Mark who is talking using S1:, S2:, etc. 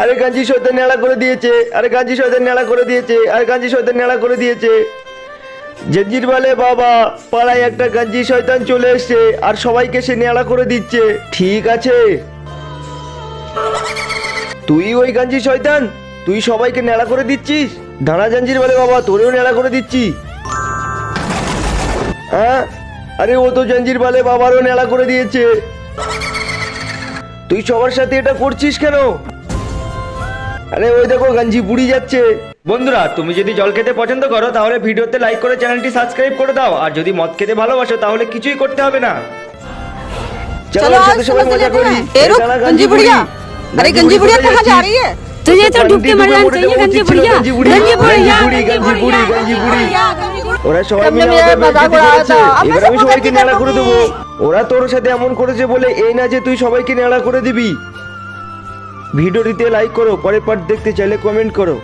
S1: আরে গাঞ্জি শয়তান নেড়া করে দিয়েছে। আরে গাঞ্জি শয়তান নেড়া করে দিয়েছে। আরে গাঞ্জি শয়তান নেড়া করে দিয়েছে। জঞ্জির বলে বাবা, পাড়ায় একটা গাঞ্জি শয়তান চলে এসছে, আর সবাইকে সে নেড়া করে দিচ্ছে। ঠিক আছে। তুই ওই গাঞ্জি শয়তান, তুই সবাইকে নেড়া করে দিচ্ছিস? দাঁড়া জাঞ্জির বলে বাবা, তোরেও নেড়া করে দিচ্ছি। হ্যাঁ? আরে ও তো জাঞ্জির বলে বাবারও নেড়া করে দিয়েছে। তুই সবার সাথে এটা করছিস কেন? আরে ওই দেখো গাঞ্জি বুড়ি যাচ্ছে বন্ধুরা তুমি যদি জল খেতে পছন্দ করো তাহলে ভিডিওতে লাইক করে চ্যানেলটি সাবস্ক্রাইব করে দাও আর যদি মদ খেতে ভালোবাসো তাহলে কিছুই করতে হবে না চলো
S2: चलो
S1: ওর
S2: आज
S1: সাথে সবাই
S2: समझ
S1: মজা
S2: लेते
S1: করি
S2: हैं ए रुक
S1: দাঁড়া,
S2: गंजी बुढ़िया अरे गंजी बुढ़िया
S1: কোথায়
S2: कहाँ जा
S1: যাচ্ছিস?
S2: रही है
S3: तुझे तो डूब के मर जाना
S1: পানিতে
S3: चाहिए
S1: পড়ে
S3: गंजी
S1: যাওয়া উচিত ছিল,
S3: बुढ़िया
S1: गंजी बुढ़ी
S3: गंजी बुढ़िया
S1: गंजी बुढ़ी गंजी बुढ़ी गंजी बुढ़ी ওরা সবাই
S2: हमने
S1: মিলে
S2: मेरा
S1: আমাকে
S2: मजाक
S1: বেজ্জতি
S2: उड़ाया
S1: করেছে।
S2: था, अब मैं
S1: এবার আমি
S2: सबको
S1: সবাইকে
S2: गंजी
S1: নেড়া
S2: कर
S1: করে দেবো
S2: दूंगी।
S1: ওরা তোর সাথে এমন করেছে বলে এই না যে তুই সবাইকে নেড়া করে দিবি ভিডিওটিতে লাইক করো পরের পার্ট দেখতে চাইলে কমেন্ট করো।